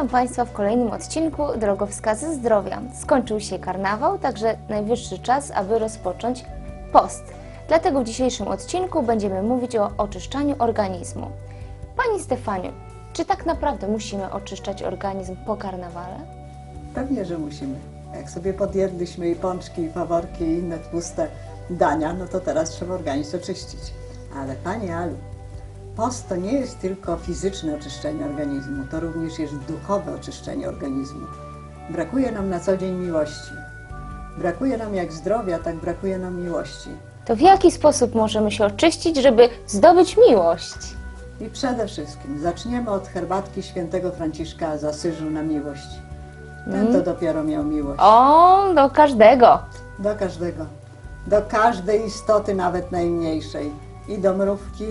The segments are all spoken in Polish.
Witam Państwa w kolejnym odcinku Drogowskazy Zdrowia. Skończył się karnawał, także najwyższy czas, aby rozpocząć post. Dlatego w dzisiejszym odcinku będziemy mówić o oczyszczaniu organizmu. Pani Stefaniu, czy tak naprawdę musimy oczyszczać organizm po karnawale? Pewnie, że musimy. Jak sobie podjedliśmy i pączki, i faworki, i inne tłuste dania, no to teraz trzeba organizm oczyścić. Ale Pani Alu, post to nie jest tylko fizyczne oczyszczenie organizmu, to również jest duchowe oczyszczenie organizmu. Brakuje nam na co dzień miłości. Brakuje nam jak zdrowia, tak brakuje nam miłości. To w jaki sposób możemy się oczyścić, żeby zdobyć miłość? I przede wszystkim zaczniemy od herbatki świętego Franciszka z Asyżu na miłość. Ten to dopiero miał miłość. O, do każdego. Do każdego. Do każdej istoty, nawet najmniejszej. I do mrówki,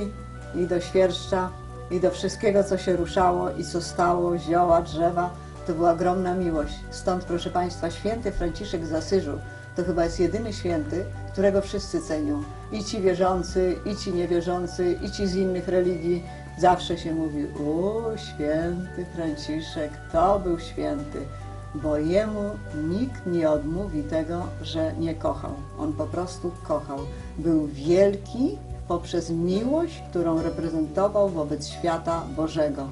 i do świerszcza, i do wszystkiego, co się ruszało i co stało, zioła, drzewa. To była ogromna miłość. Stąd, proszę Państwa, święty Franciszek z Asyżu to chyba jest jedyny święty, którego wszyscy cenią. I ci wierzący, i ci niewierzący, i ci z innych religii. Zawsze się mówi, o, święty Franciszek, to był święty bo jemu nikt nie odmówi tego, że nie kochał. On po prostu kochał. Był wielki poprzez miłość, którą reprezentował wobec świata Bożego.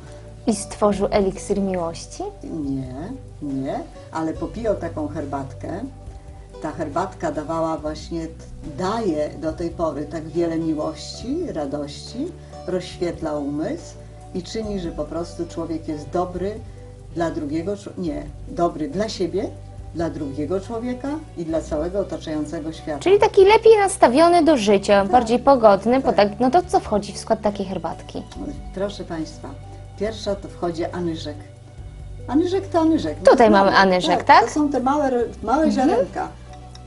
I stworzył eliksir miłości? Nie, nie, ale popijał taką herbatkę. Ta herbatka dawała właśnie, daje do tej pory tak wiele miłości, radości, rozświetla umysł i czyni, że po prostu człowiek jest dobry dla drugiego, nie, dobry dla siebie, dla drugiego człowieka i dla całego otaczającego świata. Czyli taki lepiej nastawiony do życia, bardziej pogodny, bo tak, no to co wchodzi w skład takiej herbatki? Proszę Państwa, pierwsza to wchodzi anyżek. Anyżek to anyżek. Tutaj mamy anyżek, tak? To są te małe, małe ziarenka.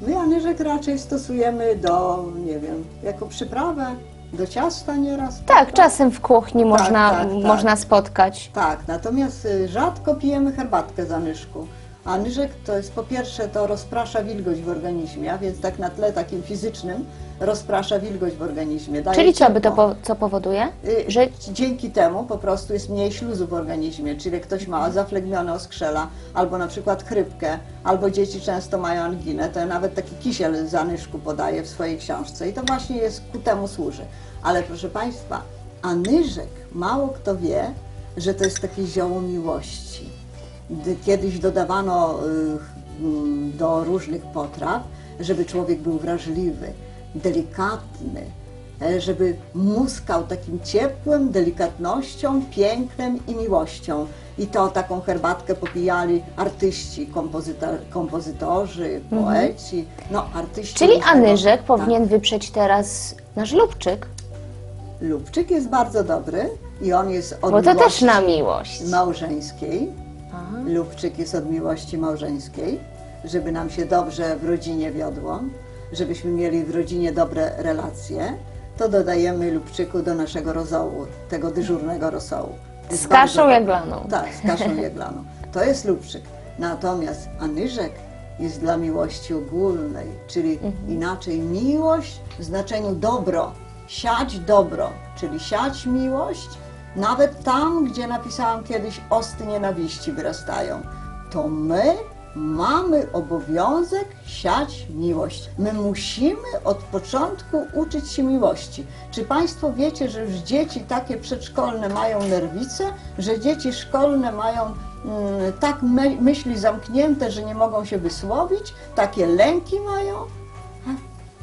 My anyżek raczej stosujemy do, nie wiem, jako przyprawę, do ciasta nieraz. Tak, prawda? czasem w kuchni można, tak, tak. można spotkać. Tak, natomiast y, rzadko pijemy herbatkę z anyżku. Anyżek to jest po pierwsze to rozprasza wilgoć w organizmie, a więc tak na tle takim fizycznym rozprasza wilgoć w organizmie. Daje Czyli co by to po, co powoduje? Y, Że Dzięki temu po prostu jest mniej śluzu w organizmie, czyli jak ktoś ma zaflegmione oskrzela, albo na przykład chrypkę, albo dzieci często mają anginę, to ja nawet taki kisiel z anyszku podaję w swojej książce i to właśnie jest ku temu służy. Ale proszę Państwa, anyżek, mało kto wie, że to jest takie zioło miłości. Kiedyś dodawano y, mm, do różnych potraw, żeby człowiek był wrażliwy, delikatny, e, żeby muskał takim ciepłem, delikatnością, pięknem i miłością. I to taką herbatkę popijali artyści, kompozyta, kompozytorzy, poeci, no artyści. czyli różnego- anyżek tak. powinien wyprzeć teraz nasz lubczyk, Lubczyk jest bardzo dobry i on jest od bo to też na miłość. małżeńskiej. Lubczyk jest od miłości małżeńskiej, żeby nam się dobrze w rodzinie wiodło, żebyśmy mieli w rodzinie dobre relacje, to dodajemy lubczyku do naszego rosołu, tego dyżurnego rosołu. Z kaszą jaglaną. Tak, z kaszą jaglaną. To jest lubczyk. Natomiast anyżek jest dla miłości ogólnej, czyli Mhm. inaczej miłość w znaczeniu dobro, siać dobro, czyli siać miłość, nawet tam, gdzie napisałam kiedyś osty nienawiści wyrastają, to my mamy obowiązek siać miłość. My musimy od początku uczyć się miłości. Czy Państwo wiecie, że już dzieci takie przedszkolne mają nerwice, że dzieci szkolne mają mm, tak my, myśli zamknięte, że nie mogą się wysłowić, takie lęki mają?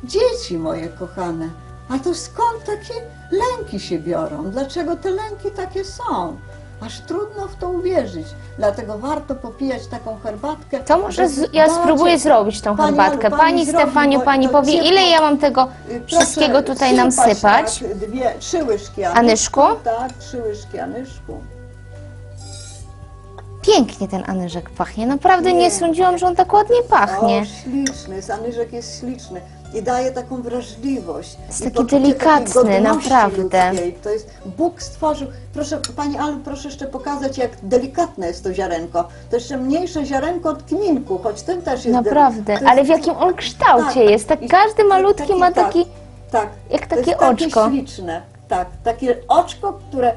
Dzieci moje kochane, a to skąd takie lęki się biorą? Dlaczego te lęki takie są? Aż trudno w to uwierzyć. Dlatego warto popijać taką herbatkę. To może z, ja spróbuję zrobić tą Pani herbatkę. Pani, zrobi, Stefaniu, pani powie, ciepło. ile ja mam tego Y, wszystkiego proszę tutaj nam sypać? Tak, dwie, trzy łyżki Anyszku? Tak, trzy łyżki anyszku. Pięknie ten anyżek pachnie. Naprawdę nie Nie. sądziłam, że on tak ładnie pachnie. O, śliczny, anyżek jest śliczny i daje taką wrażliwość. Jest i taki poczucie delikatny, godności naprawdę. ludzkiej. To jest, Bóg stworzył, proszę Pani Alu, proszę jeszcze pokazać, jak delikatne jest to ziarenko. To jeszcze mniejsze ziarenko od kminku, choć ten też jest Naprawdę. To ale jest- w jakim on kształcie tak, jest. Tak i- każdy tak, malutki ma tak, taki... Tak, jak to jest takie takie oczko. śliczne. Tak, takie oczko, które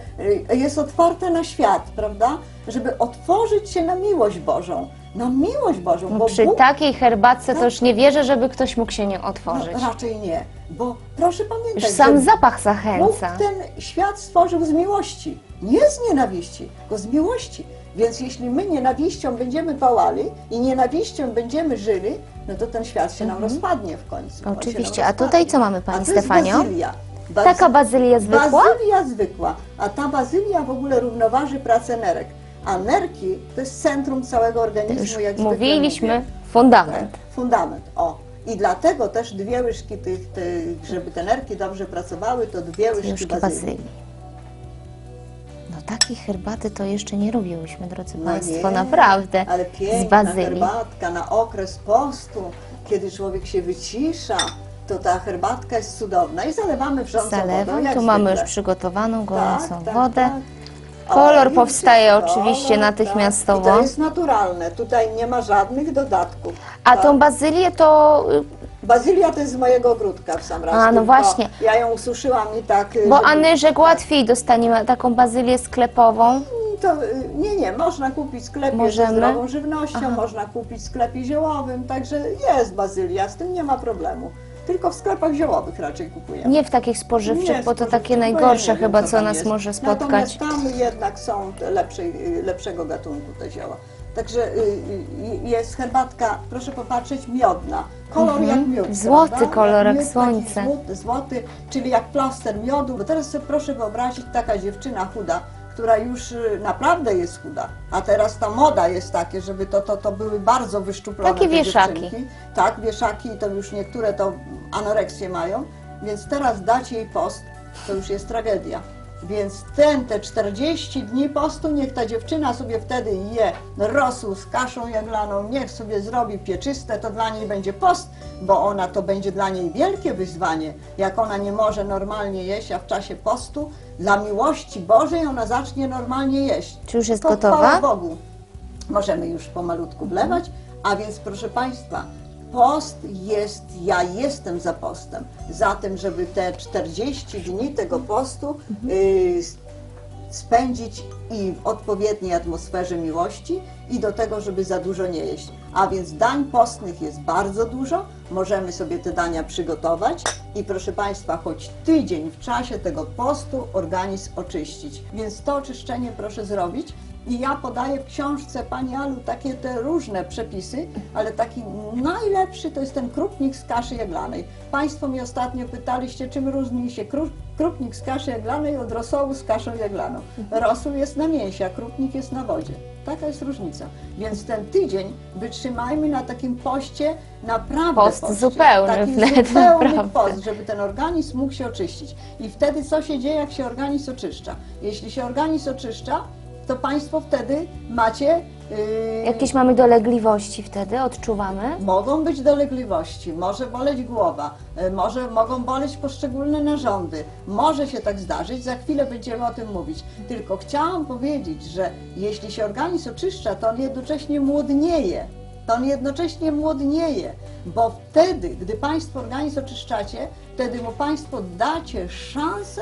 y, jest otwarte na świat, prawda? Żeby otworzyć się na miłość Bożą. Na miłość Bożą, No bo przy Bóg takiej herbatce to już nie wierzę, żeby ktoś mógł się nie otworzyć. no, raczej nie. Bo proszę pamiętać, Już sam zapach Bóg zachęca. ten świat stworzył z miłości. Nie z nienawiści, tylko z miłości. Więc jeśli my nienawiścią będziemy pałali i nienawiścią będziemy żyli, no to ten świat się nam rozpadnie w końcu. Mhm. Oczywiście. A tutaj co mamy, pani A to jest? Bazylia. Bazy- Taka bazylia zwykła? Bazylia zwykła. A ta bazylia w ogóle równoważy pracę nerek. A nerki to jest centrum całego organizmu, Już jak mówiliśmy, mówię. fundament. Tak, fundament, o. I dlatego też dwie łyżki tych, tych żeby te nerki dobrze pracowały, to dwie łyżki, Łyżki bazylii. bazylii. No takiej herbaty to jeszcze nie robiłyśmy, drodzy No Państwo, nie, naprawdę. Ale z piękna bazylii. herbatka na okres postu, kiedy człowiek się wycisza, to ta herbatka jest cudowna. I zalewamy wrzącą wodą, Zalewam. jak Tu mamy już przygotowaną gorącą tak, wodę. tak. Kolor O, i powstaje oczywiście tak. natychmiastowo. I to jest naturalne, tutaj nie ma żadnych dodatków. A Tak. tą bazylię to, y, Bazylia to jest z mojego ogródka w sam raz. A, no właśnie. Ja ją ususzyłam i tak... y, bo żeby- Anyżek łatwiej dostaniemy taką bazylię sklepową. To, y, nie, nie, można kupić w sklepie Możemy? ze zdrową żywnością, Aha. można kupić w sklepie ziołowym, także jest bazylia, z tym nie ma problemu. Tylko w sklepach ziołowych raczej kupujemy. Nie w takich spożywczych, Nie bo to spożywczych, takie bo ja najgorsze nie wiem, chyba, co tam nas jest. może Natomiast spotkać. tam jednak są te lepszej, y, lepszego gatunku te zioła. Także y, y, jest herbatka, proszę popatrzeć, miodna. Kolor jak miód. Mhm. Złoty prawda? kolor, jak miód, taki słońce. Złoty, złoty, czyli jak plaster miodu. Bo teraz sobie proszę wyobrazić, taka dziewczyna chuda, która już y, naprawdę jest chuda, a teraz ta moda jest takie, żeby to, to, to były bardzo wyszczuplone Takie wieszaki. dziewczynki. Tak, wieszaki, to już niektóre to anoreksję mają, więc teraz dać jej post, to już jest tragedia. Więc ten, te 40 dni postu, niech ta dziewczyna sobie wtedy je rosół z kaszą jaglaną, niech sobie zrobi pieczyste, to dla niej będzie post, bo ona to będzie dla niej wielkie wyzwanie. Jak ona nie może normalnie jeść, a w czasie postu, dla miłości Bożej ona zacznie normalnie jeść. Czy już jest to gotowa? Bogu. Możemy już pomalutku wlewać, a więc proszę Państwa, post jest, ja jestem za postem, za tym, żeby te 40 dni tego postu y, spędzić i w odpowiedniej atmosferze miłości i do tego, żeby za dużo nie jeść. A więc dań postnych jest bardzo dużo, możemy sobie te dania przygotować i proszę Państwa, choć tydzień w czasie tego postu organizm oczyścić. Więc to oczyszczenie proszę zrobić. I ja podaję w książce Pani Alu takie te różne przepisy, ale taki najlepszy to jest ten krupnik z kaszy jaglanej. Państwo mnie ostatnio pytaliście, czym różni się kru, krupnik z kaszy jaglanej od rosołu z kaszą jaglaną. Rosół jest na mięsie, a krupnik jest na wodzie. Taka jest różnica. Więc ten tydzień wytrzymajmy na takim poście naprawdę Post poście. zupełny Taki wnet, zupełny naprawdę. post, żeby ten organizm mógł się oczyścić. I wtedy co się dzieje, jak się organizm oczyszcza? Jeśli się organizm oczyszcza, to Państwo wtedy macie... Yy, Jakieś mamy dolegliwości wtedy, odczuwamy? Mogą być dolegliwości, może boleć głowa, y, może mogą boleć poszczególne narządy. Może się tak zdarzyć, za chwilę będziemy o tym mówić. Tylko chciałam powiedzieć, że jeśli się organizm oczyszcza, to on jednocześnie młodnieje. To on jednocześnie młodnieje, bo wtedy, gdy Państwo organizm oczyszczacie, wtedy mu Państwo dacie szansę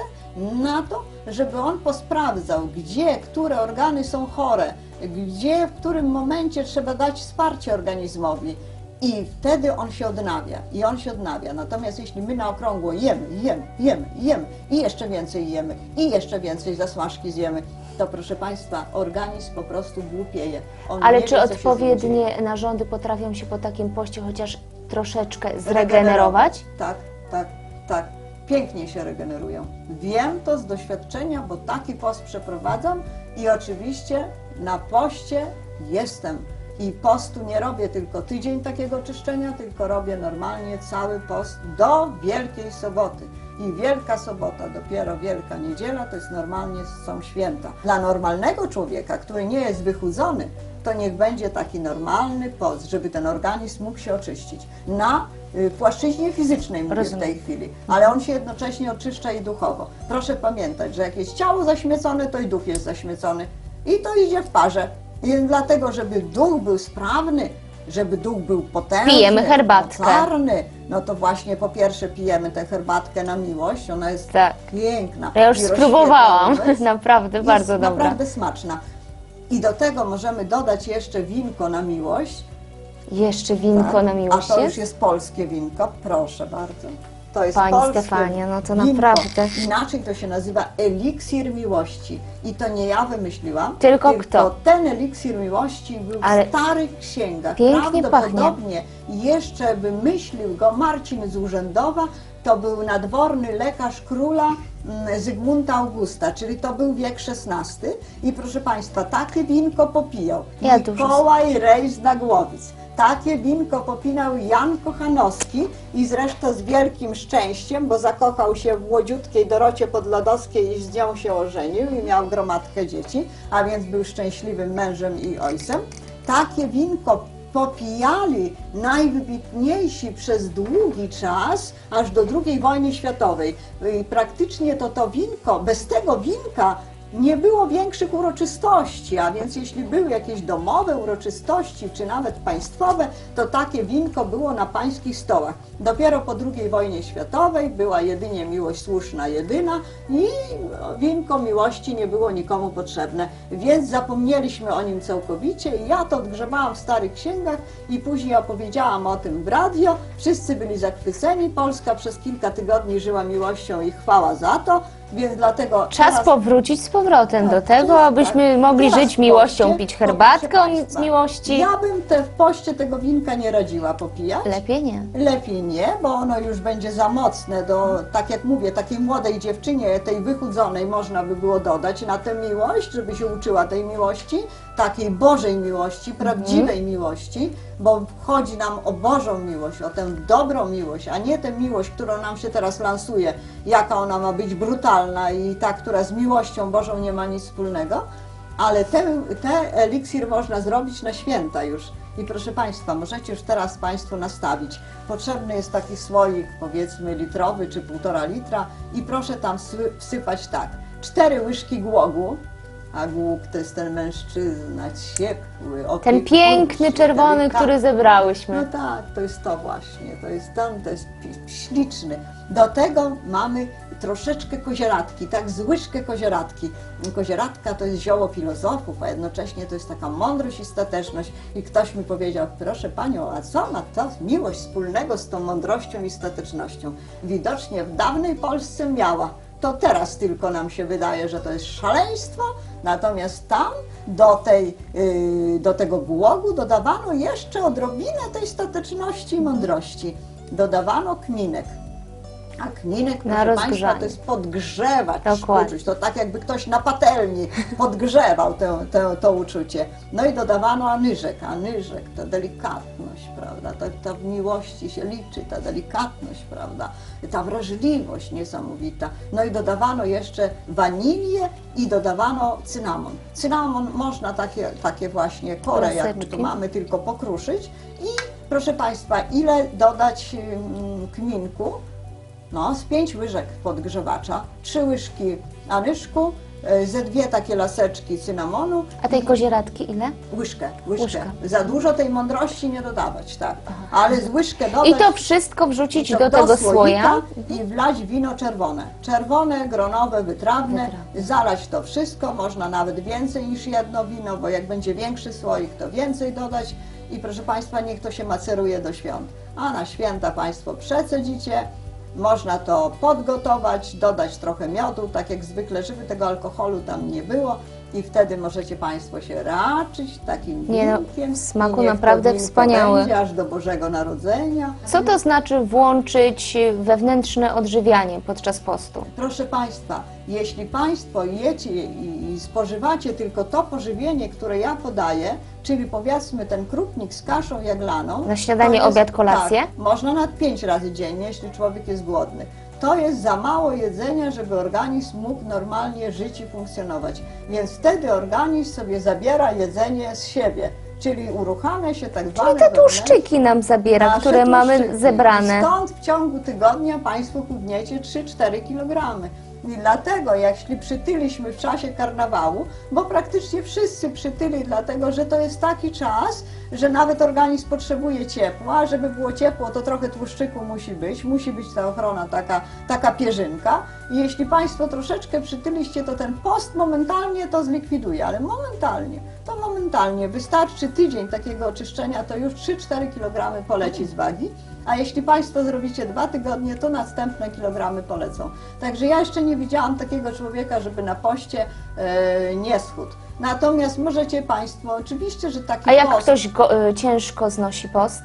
na to, żeby on posprawdzał, gdzie, które organy są chore, gdzie, w którym momencie trzeba dać wsparcie organizmowi. I wtedy on się odnawia, i on się odnawia. Natomiast jeśli my na okrągło jemy, jemy, jemy, jemy i jeszcze więcej jemy, i jeszcze więcej zasmażki zjemy, to proszę Państwa, organizm po prostu głupieje. On Ale czy wie, odpowiednie narządy potrafią się po takim poście chociaż troszeczkę zregenerować? Tak, tak, tak. Pięknie się regenerują. Wiem to z doświadczenia, bo taki post przeprowadzam i oczywiście na poście jestem. I postu nie robię tylko tydzień takiego czyszczenia, tylko robię normalnie cały post do Wielkiej Soboty. I Wielka Sobota, dopiero Wielka Niedziela, to jest normalnie są święta. Dla normalnego człowieka, który nie jest wychudzony, to niech będzie taki normalny post, żeby ten organizm mógł się oczyścić. Na y, płaszczyźnie fizycznej mówię Rozumiem. w tej chwili, ale on się jednocześnie oczyszcza i duchowo. Proszę pamiętać, że jak jest ciało zaśmiecone, to i duch jest zaśmiecony. I to idzie w parze. I dlatego, żeby duch był sprawny, żeby duch był potężny, Pijemy herbatkę. mocarny, no to właśnie po pierwsze pijemy tę herbatkę na miłość, ona jest Tak. piękna. Ja już i spróbowałam, umysł. naprawdę bardzo jest dobra. naprawdę smaczna. I do tego możemy dodać jeszcze winko na miłość. Jeszcze winko tak? na miłość A to już jest? jest polskie winko, proszę bardzo. To jest Pani polskie Stefania, no to naprawdę. Inaczej to się nazywa eliksir miłości. I to nie ja wymyśliłam. Tylko kto? ten eliksir miłości był Ale w starych księgach. pięknie Prawdopodobnie jeszcze wymyślił go Marcin z Urzędowa. To był nadworny lekarz króla mm, Zygmunta Augusta, czyli to był wiek XVI. I proszę Państwa, takie winko popijał Ja Mikołaj Rejs na Głowic. Takie winko popinał Jan Kochanowski i zresztą z wielkim szczęściem, bo zakochał się w młodziutkiej Dorocie Podlodowskiej i z nią się ożenił i miał gromadkę dzieci, a więc był szczęśliwym mężem i ojcem. Takie winko popijali najwybitniejsi przez długi czas, aż do II wojny światowej. I praktycznie to to winko, bez tego winka nie było większych uroczystości, a więc jeśli były jakieś domowe uroczystości, czy nawet państwowe, to takie winko było na pańskich stołach. Dopiero po II wojnie światowej była jedynie miłość słuszna, jedyna i winko miłości nie było nikomu potrzebne, więc zapomnieliśmy o nim całkowicie i ja to odgrzebałam w starych księgach i później opowiedziałam o tym w radio. Wszyscy byli zachwyceni, Polska przez kilka tygodni żyła miłością i chwała za to, więc dlatego Czas teraz- powrócić z powrotem do tak, tego, tak, abyśmy tak. mogli Teraz żyć miłością, poście, pić herbatkę państwa, miłości. Ja bym te w poście tego winka nie radziła popijać. Lepiej nie. Lepiej nie, bo ono już będzie za mocne do, tak jak mówię, takiej młodej dziewczynie, tej wychudzonej można by było dodać na tę miłość, żeby się uczyła tej miłości, takiej Bożej miłości, prawdziwej miłości, bo chodzi nam o Bożą miłość, o tę dobrą miłość, a nie tę miłość, którą nam się teraz lansuje, jaka ona ma być brutalna i ta, która z miłością Bożą nie ma nic wspólnego, ale ten, ten eliksir można zrobić na święta już. I proszę Państwa, możecie już teraz Państwu nastawić. Potrzebny jest taki słoik, powiedzmy litrowy czy półtora litra i proszę tam sy- wsypać tak, cztery łyżki głogu, a głóg to jest ten mężczyzna ciepły, Ten piękny czerwony, który No zebrałyśmy. tak, to jest to właśnie, to jest ten, to jest śliczny. Do tego mamy troszeczkę kozieradki, tak z łyżkę kozieradki. Kozieradka to jest zioło filozofów, a jednocześnie to jest taka mądrość i stateczność. I ktoś mi powiedział, proszę Panią, a co ma to miłość wspólnego z tą mądrością i statecznością? Widocznie w dawnej Polsce miała. To teraz tylko nam się wydaje, że to jest szaleństwo, natomiast tam do, tej, yy, do tego głogu dodawano jeszcze odrobinę tej stateczności i mądrości. Dodawano kminek. A kminek, Na proszę Państwa, to jest podgrzewać Dokładnie. uczuć. To tak jakby ktoś na patelni podgrzewał tę, tę, to uczucie. No i dodawano anyżek. Anyżek to delikatność, prawda? To w miłości się liczy, ta delikatność, prawda? Ta wrażliwość niesamowita. No i dodawano jeszcze wanilię i dodawano cynamon. Cynamon można takie, takie właśnie korę, jak my tu mamy, tylko pokruszyć. I proszę Państwa, ile dodać kminku? No, z pięć łyżek podgrzewacza, trzy łyżki anyszku, e, ze dwie takie laseczki cynamonu, A tej kozieradki ile? łyżkę, łyżkę. Łyżkę. Za dużo tej mądrości nie dodawać, tak. Ale z łyżkę dodać... I to wszystko wrzucić to do tego słoja. I wlać wino czerwone. Czerwone, gronowe, wytrawne. Wytrawne. Zalać to wszystko. Można nawet więcej niż jedno wino, bo jak będzie większy słoik, to więcej dodać. I proszę Państwa, niech to się maceruje do świąt. A na święta Państwo przecedzicie. Można to podgotować, dodać trochę miodu, tak jak zwykle, żeby tego alkoholu tam nie było. I wtedy możecie Państwo się raczyć takim Nie no, winkiem. smaku I niech to naprawdę winko. Będzie aż do Bożego Narodzenia. Co to znaczy włączyć wewnętrzne odżywianie podczas postu? Proszę Państwa, jeśli Państwo jecie i i spożywacie tylko to pożywienie, które ja podaję, czyli powiedzmy ten krupnik z kaszą jaglaną. Na śniadanie, to obiad, kolację? Tak, można nawet pięć razy dziennie, jeśli człowiek jest głodny. To jest za mało jedzenia, żeby organizm mógł normalnie żyć i funkcjonować. Więc wtedy organizm sobie zabiera jedzenie z siebie, czyli uruchamia się tak zwane Czyli te tłuszczyki nam zabiera, które mamy tłuszczyki. zebrane. Stąd w ciągu tygodnia Państwo chudniecie 3-4 kg. I dlatego, jeśli przytyliśmy w czasie karnawału, bo praktycznie wszyscy przytyli, dlatego że to jest taki czas, że nawet organizm potrzebuje ciepła, a żeby było ciepło, to trochę tłuszczyku musi być, musi być ta ochrona taka, taka pierzynka. I jeśli Państwo troszeczkę przytyliście, to ten post momentalnie to zlikwiduje, ale momentalnie, to momentalnie wystarczy tydzień takiego oczyszczenia, to już 3-4 kg poleci z wagi. A jeśli Państwo zrobicie dwa tygodnie, to następne kilogramy polecą. Także ja jeszcze nie widziałam takiego człowieka, żeby na poście e, nie schudł. Natomiast możecie Państwo, oczywiście, że taki A jak post ktoś go, y, ciężko znosi post?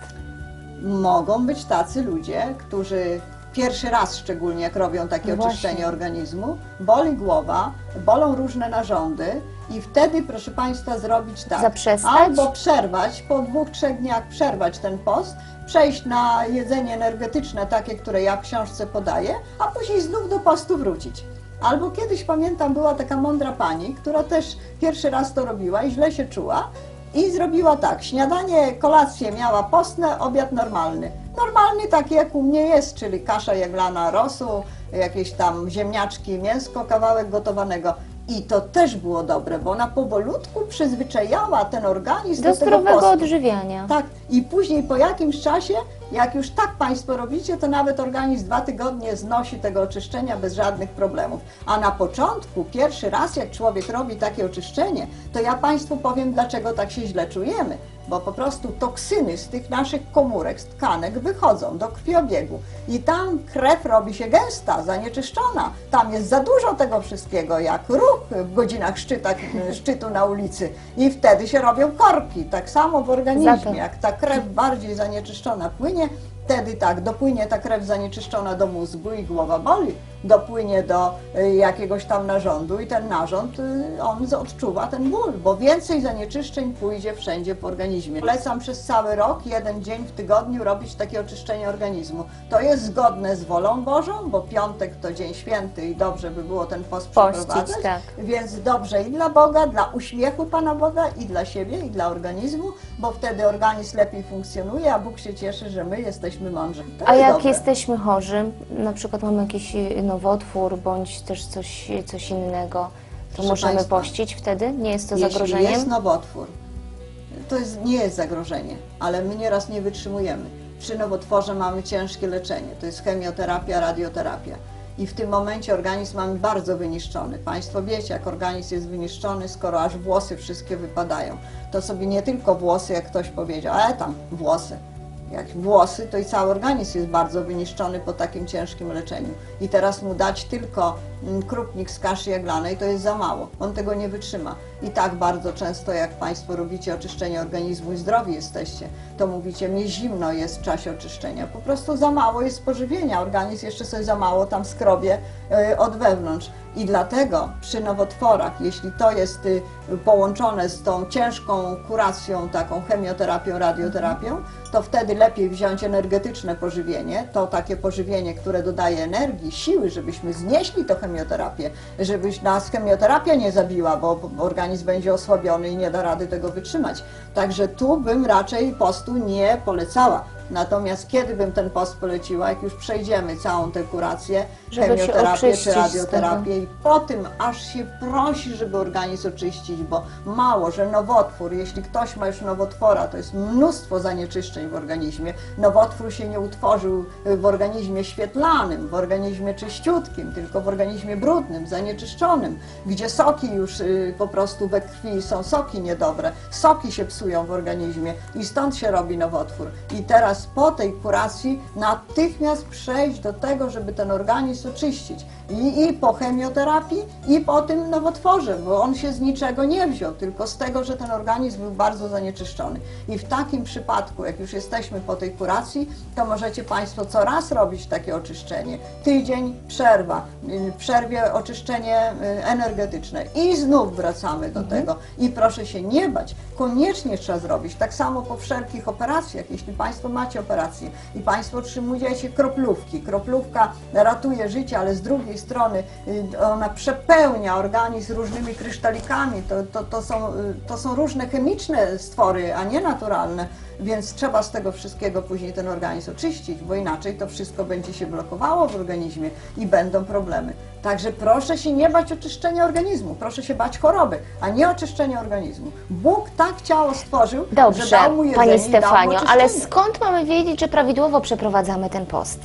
mogą być tacy ludzie, którzy pierwszy raz szczególnie jak robią takie No właśnie. oczyszczenie organizmu, boli głowa, bolą różne narządy i wtedy proszę Państwa zrobić tak. Zaprzestać? Albo przerwać, po dwóch, trzech dniach przerwać ten post, przejść na jedzenie energetyczne, takie, które ja w książce podaję, a później znów do postu wrócić. Albo kiedyś pamiętam, była taka mądra pani, która też pierwszy raz to robiła i źle się czuła i zrobiła tak, śniadanie, kolację miała postne, obiad normalny. Normalny taki jak u mnie jest, czyli kasza jaglana rosu, jakieś tam ziemniaczki, mięsko, kawałek gotowanego. I to też było dobre, bo ona powolutku przyzwyczajała ten organizm Do do, tego zdrowego postu. odżywiania. Tak, i później po jakimś czasie, jak już tak Państwo robicie, to nawet organizm dwa tygodnie znosi tego oczyszczenia bez żadnych problemów. A na początku, pierwszy raz jak człowiek robi takie oczyszczenie, to ja Państwu powiem, dlaczego tak się źle czujemy. Bo po prostu toksyny z tych naszych komórek, z tkanek wychodzą do krwiobiegu i tam krew robi się gęsta, zanieczyszczona. Tam jest za dużo tego wszystkiego, jak ruch w godzinach szczytach, szczytu na ulicy i wtedy się robią korki. Tak samo w organizmie, jak ta krew bardziej zanieczyszczona płynie, wtedy tak, dopłynie ta krew zanieczyszczona do mózgu i głowa boli, dopłynie do y, jakiegoś tam narządu i ten narząd, y, on odczuwa ten ból, bo więcej zanieczyszczeń pójdzie wszędzie po organizmie. Polecam przez cały rok, jeden dzień w tygodniu robić takie oczyszczenie organizmu. To jest zgodne z wolą Bożą, bo piątek to dzień święty i dobrze by było ten post Pościć, przeprowadzać. tak. Więc dobrze i dla Boga, dla uśmiechu Pana Boga, i dla siebie, i dla organizmu, bo wtedy organizm lepiej funkcjonuje, a Bóg się cieszy, że my jesteśmy mądrzy. To A jest jak dobre. jesteśmy chorzy, na przykład mamy jakiś y, nowotwór bądź też coś, coś innego, to Proszę możemy państwa, pościć wtedy? Nie jest to Jeśli zagrożeniem? jest nowotwór, to jest, nie jest zagrożenie, ale my nieraz nie wytrzymujemy. Przy nowotworze mamy ciężkie leczenie, to jest chemioterapia, radioterapia. I w tym momencie organizm mamy bardzo wyniszczony. Państwo wiecie, jak organizm jest wyniszczony, skoro aż włosy wszystkie wypadają. To sobie nie tylko włosy, jak ktoś powiedział, ale tam włosy. Jak włosy, to i cały organizm jest bardzo wyniszczony po takim ciężkim leczeniu. I teraz mu dać tylko krupnik z kaszy jaglanej, to jest za mało. On tego nie wytrzyma. I tak bardzo często, jak Państwo robicie oczyszczenie organizmu i zdrowi jesteście, to mówicie, mnie zimno jest w czasie oczyszczenia. Po prostu za mało jest pożywienia. Organizm jeszcze sobie za mało tam skrobie y, od wewnątrz. I dlatego przy nowotworach, jeśli to jest y, połączone z tą ciężką kuracją, taką chemioterapią, radioterapią, to wtedy lepiej wziąć energetyczne pożywienie, to takie pożywienie, które dodaje energii, siły, żebyśmy znieśli tę chemioterapię, żebyś nas chemioterapia nie zabiła, bo organizm będzie osłabiony i nie da rady tego wytrzymać. Także tu bym raczej postu nie polecała. Natomiast kiedy bym ten post poleciła, jak już przejdziemy całą tę kurację, Żeby chemioterapię czy radioterapię i po tym aż się prosi, żeby organizm oczyścić, bo mało, że nowotwór, jeśli ktoś ma już nowotwora, to jest mnóstwo zanieczyszczeń w organizmie. Nowotwór się nie utworzył w organizmie świetlanym, w organizmie czyściutkim, tylko w organizmie brudnym, zanieczyszczonym, gdzie soki już y, po prostu we krwi są soki niedobre, soki się psują w organizmie i stąd się robi nowotwór. I teraz po tej kuracji natychmiast przejść do tego, żeby ten organizm oczyścić. I, I po chemioterapii, i po tym nowotworze, bo on się z niczego nie wziął, tylko z tego, że ten organizm był bardzo zanieczyszczony. I w takim przypadku, jak już jesteśmy po tej kuracji, to możecie Państwo co raz robić takie oczyszczenie. Tydzień, przerwa, y, w przerwie oczyszczenie y, energetyczne i znów wracamy do tego. I proszę się nie bać, koniecznie trzeba zrobić. Tak samo po wszelkich operacjach, jeśli Państwo mają macie operację i Państwo otrzymujecie kroplówki. Kroplówka ratuje życie, ale z drugiej strony y, ona przepełnia organizm różnymi krysztalikami. To, to, to, są, y, to są różne chemiczne stwory, a nie naturalne, więc trzeba z tego wszystkiego później ten organizm oczyścić, bo inaczej to wszystko będzie się blokowało w organizmie i będą problemy. Także proszę się nie bać oczyszczenia organizmu, proszę się bać choroby, a nie oczyszczenia organizmu. Bóg tak ciało stworzył, że Dobrze, dał mu jedzenie Pani Stefanio, ale skąd mamy wiedzieć, że prawidłowo przeprowadzamy ten post?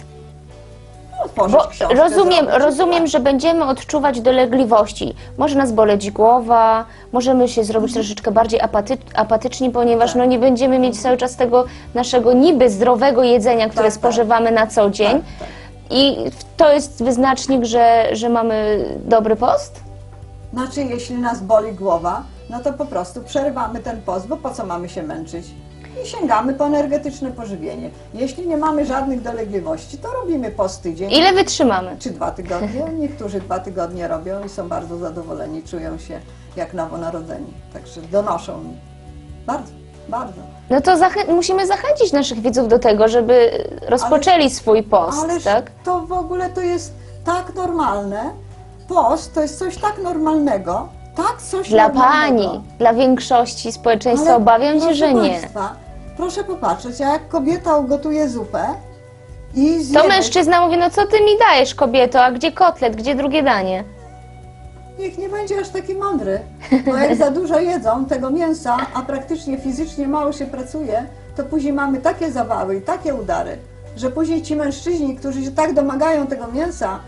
Otworzyć Bo książkę, rozumiem, rozumiem, tak. że będziemy odczuwać dolegliwości. Może nas boleć głowa, możemy się zrobić troszeczkę bardziej apaty, apatyczni, ponieważ Mhm. Tak. no, nie będziemy mieć cały czas tego naszego niby zdrowego jedzenia, które Tak, tak. spożywamy na co dzień. Tak, tak. I to jest wyznacznik, że, że mamy dobry post? Znaczy, jeśli nas boli głowa, no to po prostu przerywamy ten post, bo po co mamy się męczyć? I sięgamy po energetyczne pożywienie. Jeśli nie mamy żadnych dolegliwości, to robimy post tydzień. Ile wytrzymamy? Czy dwa tygodnie? Niektórzy dwa tygodnie robią i są bardzo zadowoleni, czują się jak nowonarodzeni. Także donoszą mi. Bardzo, bardzo. No to zachę- musimy zachęcić naszych widzów do tego, żeby rozpoczęli swój post, Ależ tak? to w ogóle to jest tak normalne. Post to jest coś tak normalnego, tak coś Dla normalnego. pani, dla większości społeczeństwa Ale obawiam się, proszę że nie. Państwa, proszę popatrzeć, a jak kobieta ugotuje zupę i zje... To mężczyzna mówi, no co ty mi dajesz kobieto, a gdzie kotlet, gdzie drugie danie? Niech nie będzie aż taki mądry, bo jak za dużo jedzą tego mięsa, a praktycznie fizycznie mało się pracuje, to później mamy takie zawały i takie udary, że później ci mężczyźni, którzy się tak domagają tego mięsa,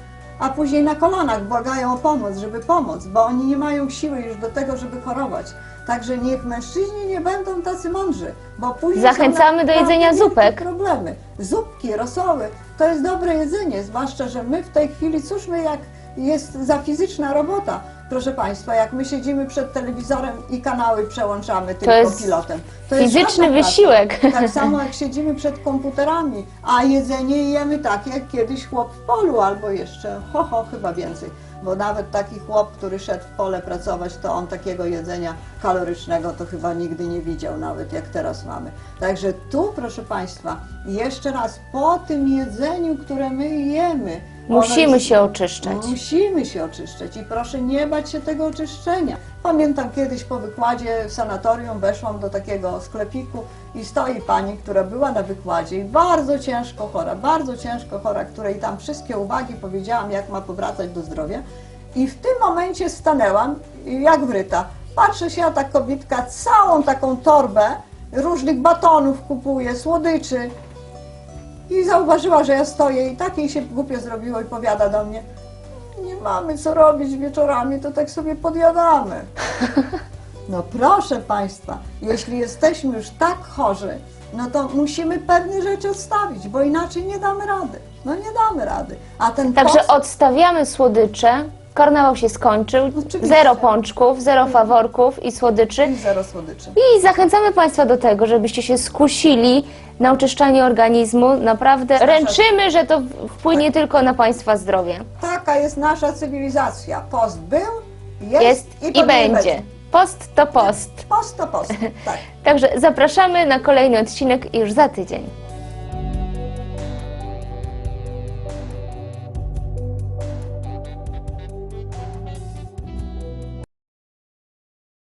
a później na kolanach błagają o pomoc, żeby pomóc, bo oni nie mają siły już do tego, żeby chorować. Także niech mężczyźni nie będą tacy mądrzy, bo później Zachęcamy do jedzenia zupek. problemy. Zupki, rosoły, to jest dobre jedzenie, zwłaszcza, że my w tej chwili, cóż my jak jest za fizyczna robota. Proszę Państwa, jak my siedzimy przed telewizorem i kanały przełączamy tylko jest pilotem. fizyczny żadna praca. wysiłek. Tak samo jak siedzimy przed komputerami, a jedzenie jemy tak jak kiedyś chłop w polu, albo jeszcze, ho, ho, chyba więcej. Bo nawet taki chłop, który szedł w pole pracować, to on takiego jedzenia kalorycznego to chyba nigdy nie widział, nawet jak teraz mamy. Także tu, proszę Państwa, jeszcze raz, po tym jedzeniu, które my jemy, Musimy jest- się oczyszczać. Musimy się oczyszczać i proszę nie bać się tego oczyszczenia. Pamiętam kiedyś po wykładzie w sanatorium weszłam do takiego sklepiku i stoi pani, która była na wykładzie i bardzo ciężko chora, bardzo ciężko chora, której tam wszystkie uwagi powiedziałam, jak ma powracać do zdrowia. I w tym momencie stanęłam jak wryta. Patrzę się, a ta kobietka całą taką torbę różnych batonów kupuje, słodyczy, i zauważyła, że ja stoję i tak jej się głupio zrobiło i powiada do mnie nie mamy co robić wieczorami, to tak sobie podjadamy. No proszę Państwa, jeśli jesteśmy już tak chorzy, no to musimy pewne rzeczy odstawić, bo inaczej nie damy rady. No nie damy rady. A ten Także post, odstawiamy słodycze. Karnawał się skończył. Oczywiście. Zero pączków, zero faworków i słodyczy. i zero słodyczy. I zachęcamy Państwa do tego, żebyście się skusili na oczyszczanie organizmu. Naprawdę ręczymy, że to wpłynie tylko na Państwa zdrowie. Taka jest nasza cywilizacja. Post był, jest, Jest i, i będzie. Post to post. Post to post, tak. Także zapraszamy na kolejny odcinek już za tydzień.